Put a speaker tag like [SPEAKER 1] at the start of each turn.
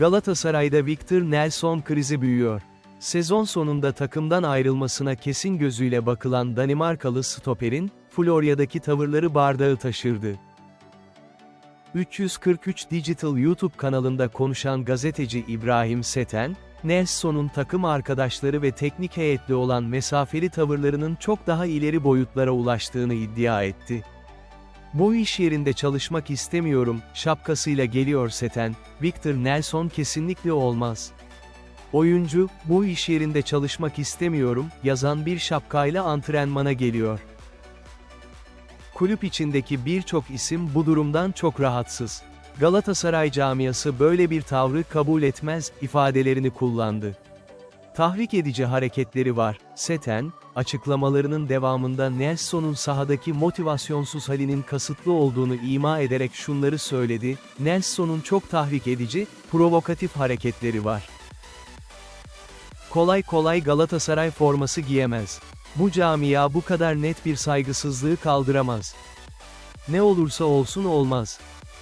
[SPEAKER 1] Galatasaray'da Victor Nelson krizi büyüyor. Sezon sonunda takımdan ayrılmasına kesin gözüyle bakılan Danimarkalı stoperin, Florya'daki tavırları bardağı taşırdı. 343 Digital YouTube kanalında konuşan gazeteci İbrahim Seten, Nelson'un takım arkadaşları ve teknik heyetle olan mesafeli tavırlarının çok daha ileri boyutlara ulaştığını iddia etti. Bu iş yerinde çalışmak istemiyorum, şapkasıyla geliyor Seten, Victor Nelson kesinlikle olmaz. Oyuncu, bu iş yerinde çalışmak istemiyorum, yazan bir şapkayla antrenmana geliyor. Kulüp içindeki birçok isim bu durumdan çok rahatsız. Galatasaray camiası böyle bir tavrı kabul etmez, ifadelerini kullandı. Tahrik edici hareketleri var. Seten, açıklamalarının devamında Nelson'un sahadaki motivasyonsuz halinin kasıtlı olduğunu ima ederek şunları söyledi, Nelson'un çok tahrik edici, provokatif hareketleri var. Kolay kolay Galatasaray forması giyemez. Bu camia bu kadar net bir saygısızlığı kaldıramaz. Ne olursa olsun olmaz.